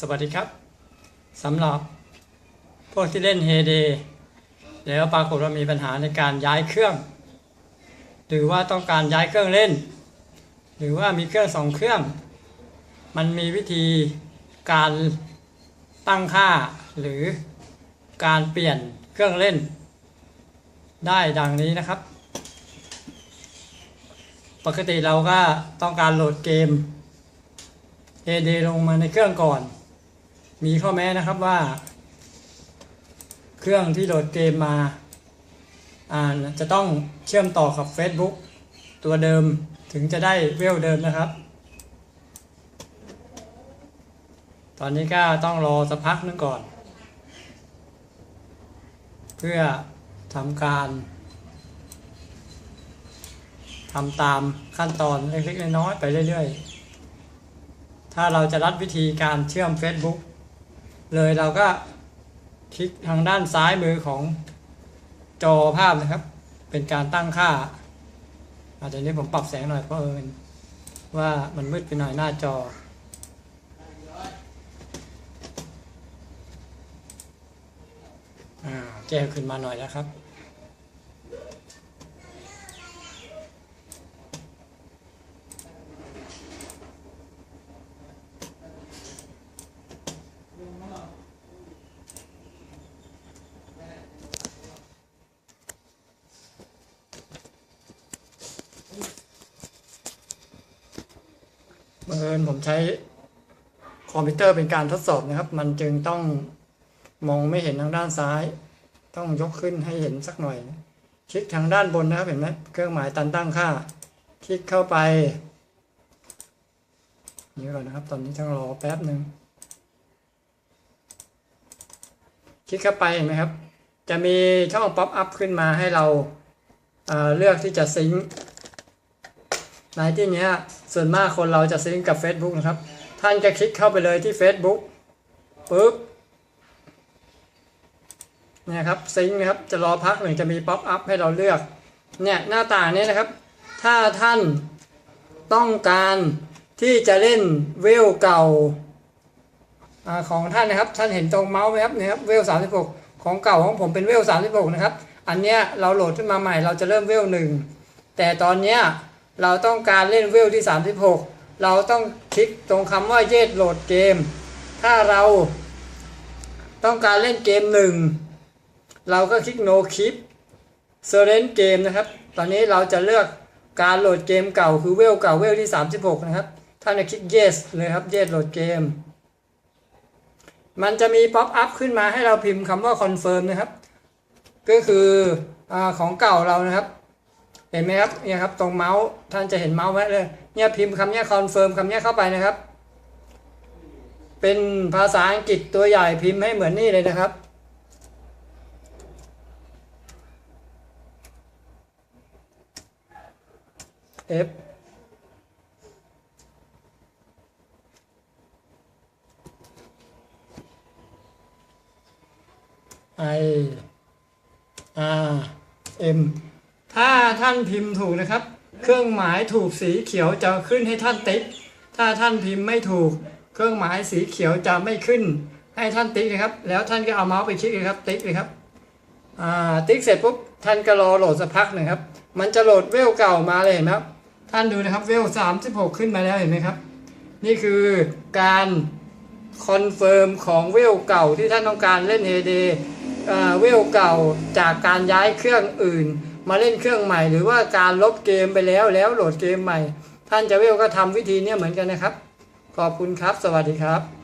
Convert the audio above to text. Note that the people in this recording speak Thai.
สวัสดีครับสำหรับพวกที่เล่นเฮเดแล้วปรากฏว่ามีปัญหาในการย้ายเครื่อง หรือว่าต้องการย้ายเครื่องเล่น หรือว่ามีเครื่องสองเครื่อง มันมีวิธีการตั้งค่าหรือการเปลี่ยนเครื่องเล่น ได้ดังนี้นะครับ ปกติเราก็ต้องการโหลดเกม เอเดลงมาในเครื่องก่อน มีข้อแม้นะครับว่า เครื่องที่โหลดเกมมาอ่าจะต้องเชื่อมต่อกับ Facebook ตัวเดิมถึงจะได้เวลเดิมนะครับ ตอนนี้ก็ต้องรอสักพักนึงก่อน เพื่อทำการทำตามขั้นตอนเล็กๆน้อยๆไปเรื่อยๆ ถ้าเราจะรัดวิธีการเชื่อม Facebook เลยเราก็คลิกทางด้านซ้ายมือของจอภาพนะครับ เป็นการตั้งค่า อาจจะนี้ผมปรับแสงหน่อยเพราะเอิญว่ามันมืดไปหน่อยหน้าจอ อ่าแจ้ขึ้นมาหน่อยนะครับ บังเอิญผมใช้คอมพิวเตอร์เป็นการทดสอบนะครับ มันจึงต้องมองไม่เห็นทางด้านซ้าย ต้องยกขึ้นให้เห็นสักหน่อยคลิกทางด้านบนนะครับเห็นไหมเครื่องหมายตันตั้งค่า คลิกเข้าไปนี่ก่อนนะครับ ตอนนี้ต้องรอแป๊บหนึ่งคลิกเข้าไปเห็นไหมครับ จะมีช่องป๊อปอัพขึ้นมาให้เราเอ่อเลือกที่จะซิงค์ ในที่นี้ส่วนมากคนเราจะซิงกับ Facebook นะครับ ท่านจะคลิกเข้าไปเลยที่ Facebook ปุ๊บเนี่ยครับซิงก์นะครับจะรอพักหนึ่งจะมีป๊อปอัพให้เราเลือกเนี่ยหน้าต่างนี้นะครับ ถ้าท่านต้องการที่จะเล่นเวลเก่าอของท่านนะครับ ท่านเห็นตรงเมาส์ไหมครับเนี่ยครับเวล36ของเก่าของผมเป็นเวล36นะครับ อันเนี้ยเราโหลดขึ้นมาใหม่เราจะเริ่มเวลหนึ่งแต่ตอนเนี้ย เราต้องการเล่นเวลที่ 36 เราต้องคลิกตรงคำว่าเยดโหลดเกม ถ้าเราต้องการเล่นเกมหนึ่งเราก็คลิก no keep s e r e n game นะครับ ตอนนี้เราจะเลือกการโหลดเกมเก่าคือเวลเก่าเวลที่ 36 นะครับ ท่านจะคลิก yes เลยครับ yes โหลดเกม มันจะมีป๊อปอัพขึ้นมาให้เราพิมพ์คำว่า confirm นะครับ ก็คืออของเก่าเรานะครับ ห็นไหมครับเนี่ยครับตรงเมาส์ท่านจะเห็นเมาส์ไว้เลย เนี่ยพิมพ์คำเนี้ยคอนเฟิร์มคำเนี้ยเข้าไปนะครับ เป็นภาษาอังกฤษตัวใหญ่พิมพ์ให้เหมือนนี่เลยนะครับ F I R M ถ้าท่านพิมพ์ถูกนะครับ เครื่องหมายถูกสีเขียวจะขึ้นให้ท่านติ๊ก ถ้าท่านพิมพ์ไม่ถูก เครื่องหมายสีเขียวจะไม่ขึ้น ให้ท่านติ๊กนะครับ แล้วท่านก็เอาเมาส์ไปคลิกเลยครับ ติ๊กเลยครับติ๊กเสร็จปุ๊บท่านก็รอโหลดสักพักหนึ่งครับ มันจะโหลดเวลเก่ามาเลยเห็นไหมครับ ท่านดูนะครับเวล36ขึ้นมาแล้วเห็นไหมครับ นี่คือการคอนเฟิร์มของเวลเก่าที่ท่านต้องการเล่นเฮเดเวลเก่าจากการย้ายเครื่องอื่น มาเล่นเครื่องใหม่หรือว่าการลบเกมไปแล้วแล้วโหลดเกมใหม่ ท่านจะเวลก็ทำวิธีเนี้ยเหมือนกันนะครับ ขอบคุณครับ สวัสดีครับ